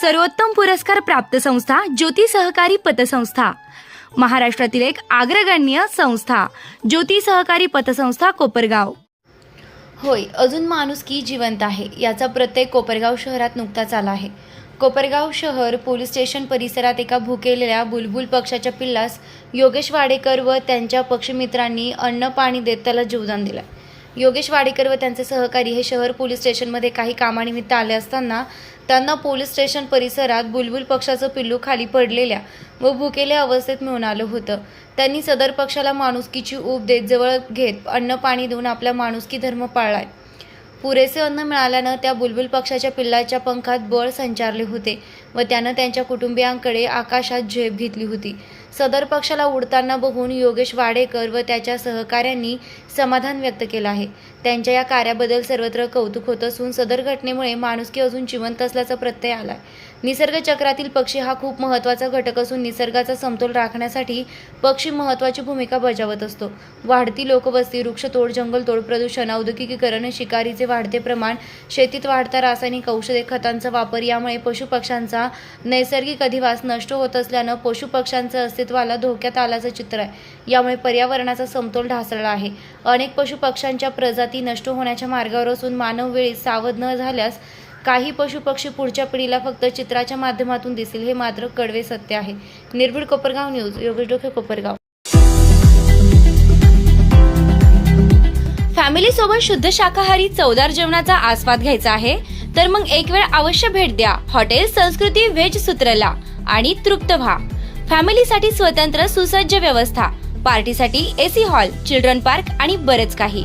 सर्वोत्तम पुरस्कार प्राप्त संस्था ज्योती सहकारी पतसंस्था. महाराष्ट्रातील एक अग्रगण्य संस्था ज्योती सहकारी पतसंस्था कोपरगाव. होय अजून माणुसकी जिवंत आहे याचा प्रत्येक कोपरगाव शहरात नुकताच आला आहे. कोपरगाव शहर पोलीस स्टेशन परिसरात एका भुकेलेल्या बुलबुल पक्षाच्या पिल्लास योगेश वाडेकर व त्यांच्या पक्षमित्रांनी अन्न पाणी देत त्याला जीवदान दिलं. योगेश वाडेकर व त्यांचे सहकारी हे शहर पोलीस स्टेशनमध्ये काही कामानिमित्त आले असताना त्यांना पोलीस स्टेशन परिसरात बुलबुल पक्षाचं पिल्लू खाली पडलेल्या व भुकेल्या अवस्थेत मिळून आलं होतं. त्यांनी सदर पक्षाला माणुसकीची ऊब देत जवळ घेत अन्न पाणी देऊन आपला माणुसकी धर्म पाळलाय. पुरेसे अन्न मिळाल्यानं त्या बुलबुल पक्षाच्या पिल्लाच्या पंखात बळ संचारले होते व त्यानं त्यांच्या कुटुंबियांकडे आकाशात झेप घेतली होती. सदर पक्षाला उडताना बघून योगेश वाडेकर व त्याच्या सहकाऱ्यांनी समाधान व्यक्त केलं आहे. त्यांच्या या कार्याबद्दल सर्वत्र कौतुक होत असून सदर घटनेमुळे माणुसकी अजून जिवंत असल्याचा प्रत्यय आलाय. निसर्गचक्रातील पक्षी हा खूप महत्त्वाचा घटक असून निसर्गाचा समतोल राखण्यासाठी पक्षी महत्त्वाची भूमिका बजावत असतो. वाढती लोकवस्ती वृक्षतोड जंगलतोड प्रदूषण औद्योगिकीकरण शिकारीचे वाढते प्रमाण शेतीत वाढता रासायनिक औषधे खतांचा वापर यामुळे पशुपक्ष्यांचा नैसर्गिक अधिवास नष्ट होत असल्यानं पशुपक्ष्यांचं अस्तित्वाला धोक्यात आल्याचं चित्र आहे. यामुळे पर्यावरणाचा समतोल ढासळला आहे. अनेक पशुपक्ष्यांच्या प्रजाती नष्ट होण्याच्या मार्गावर असून मानव वेळी सावध न झाल्यास काही पशुपक्षी पुढच्या पिढीला फक्त चित्राच्या माध्यमातून दिसेल हे मात्र कडवे सत्य आहे. निर्भीड कोपरगाव न्यूज योगेश डोके कोपरगाव. फॅमिली सोबत शुद्ध शाकाहारी चवदार जेवणाचा आस्वाद घ्यायचा आहे. तर मग एक वेळ अवश्य भेट द्या. हॉटेल संस्कृती व्हेज सूत्रला आणि तृप्त व्हा. फॅमिलीसाठी स्वतंत्र सुसज्ज व्यवस्था. पार्टीसाठी एसी हॉल चिल्ड्रन पार्क आणि बरंच काही.